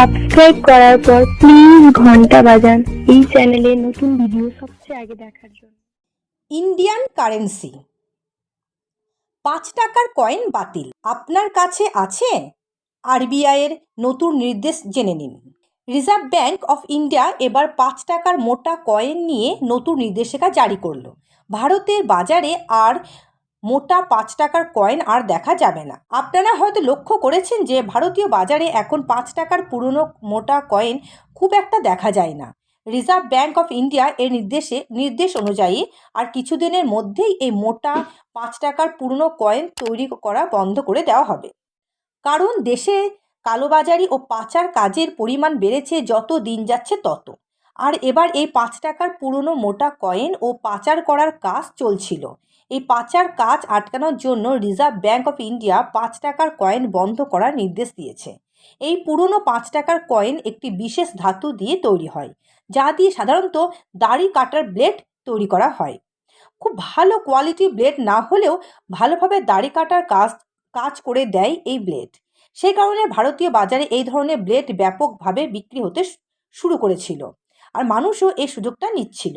Subscribe করার পর please ঘণ্টা বাজান। এই চ্যানেলে নতুন ভিডিও সবচেয়ে আগে দেখার জন্য। ইন্ডিয়ান কারেন্সি পাঁচ টাকার কয়েন বাতিল। আপনার কাছে আছে? আরবিআইয়ের নতুন নির্দেশ জেনে নিন। রিজার্ভ ব্যাঙ্ক অফ ইন্ডিয়া এবার পাঁচ টাকার মোটা কয়েন নিয়ে নতুন নির্দেশিকা জারি করল। ভারতের বাজারে আর মোটা পাঁচ টাকার কয়েন আর দেখা যাবে না। আপনারা হয়তো লক্ষ্য করেছেন যে ভারতীয় বাজারে এখন পাঁচ টাকার পুরনো মোটা কয়েন খুব একটা দেখা যায় না। রিজার্ভ ব্যাঙ্ক অফ ইন্ডিয়া এর নির্দেশে, নির্দেশ অনুযায়ী আর কিছুদিনের মধ্যেই এই মোটা পাঁচ টাকার পুরনো কয়েন তৈরি করা বন্ধ করে দেওয়া হবে। কারণ দেশে কালোবাজারি ও পাচার কাজের পরিমাণ বেড়েছে যত দিন যাচ্ছে তত। আর এবার এই পাঁচ টাকার পুরনো মোটা কয়েন ও পাচার করার কাজ চলছিল। এই পাচার কাজ আটকানোর জন্য রিজার্ভ ব্যাঙ্ক অফ ইন্ডিয়া পাঁচ টাকার কয়েন বন্ধ করার নির্দেশ দিয়েছে। এই পুরনো পাঁচ টাকার কয়েন একটি বিশেষ ধাতু দিয়ে তৈরি হয়, যা দিয়ে সাধারণত দাড়ি কাটার ব্লেড তৈরি করা হয়। খুব ভালো কোয়ালিটি ব্লেড না হলেও ভালোভাবে দাড়ি কাটার কাজ কাজ করে দেয় এই ব্লেড। সেই কারণে ভারতীয় বাজারে এই ধরনের ব্লেড ব্যাপকভাবে বিক্রি হতে শুরু করেছিল, আর মানুষও এই সুযোগটা নিচ্ছিল।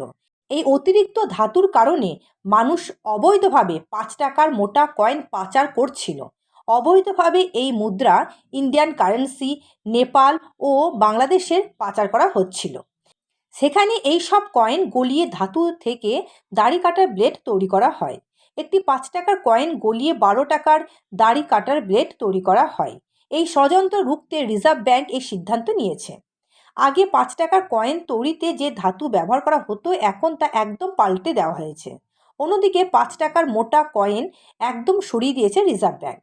এই অতিরিক্ত ধাতুর কারণে মানুষ অবৈধভাবে পাঁচ টাকার মোটা কয়েন পাচার করছিল। অবৈধভাবে এই মুদ্রা ইন্ডিয়ান কারেন্সি, নেপাল ও বাংলাদেশের পাচার করা হচ্ছিল। সেখানে এই সব কয়েন গলিয়ে ধাতু থেকে দাড়ি কাটার ব্লেড তৈরি করা হয়। একটি পাঁচ টাকার কয়েন গলিয়ে বারো টাকার দাড়ি কাটার ব্লেড তৈরি করা হয়। এই ষড়যন্ত্র রুখতে রিজার্ভ ব্যাংক এই সিদ্ধান্ত নিয়েছে। আগে পাঁচ টাকার কয়েন তৈরিতে যে ধাতু ব্যবহার করা হতো, এখন তা একদম পাল্টে দেওয়া হয়েছে। অন্যদিকে পাঁচ টাকার মোটা কয়েন একদম সরিয়ে দিয়েছে রিজার্ভ ব্যাংক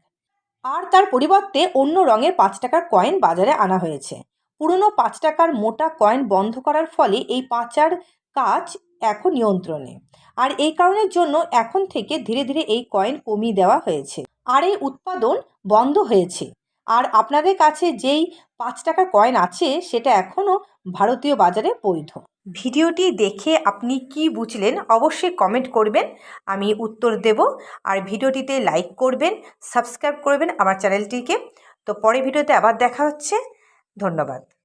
আর তার পরিবর্তে অন্য রঙের পাঁচ টাকার কয়েন বাজারে আনা হয়েছে। পুরনো পাঁচ টাকার মোটা কয়েন বন্ধ করার ফলে এই পাচার কাজ এখন নিয়ন্ত্রণে। আর এই কারণের জন্য এখন থেকে ধীরে ধীরে এই কয়েন কমিয়ে দেওয়া হয়েছে। আর এই উৎপাদন বন্ধ হয়েছে। আর আপনাদের কাছে যেই পাঁচ টাকার কয়েন আছে, সেটা এখনও ভারতীয় বাজারে বৈধ। ভিডিওটি দেখে আপনি কি বুঝলেন, অবশ্যই কমেন্ট করবেন, আমি উত্তর দেব। আর ভিডিওটিতে লাইক করবেন সাবস্ক্রাইব করবেন আমার চ্যানেলটিকে তো পরে ভিডিওতে আবার দেখা হচ্ছে। ধন্যবাদ।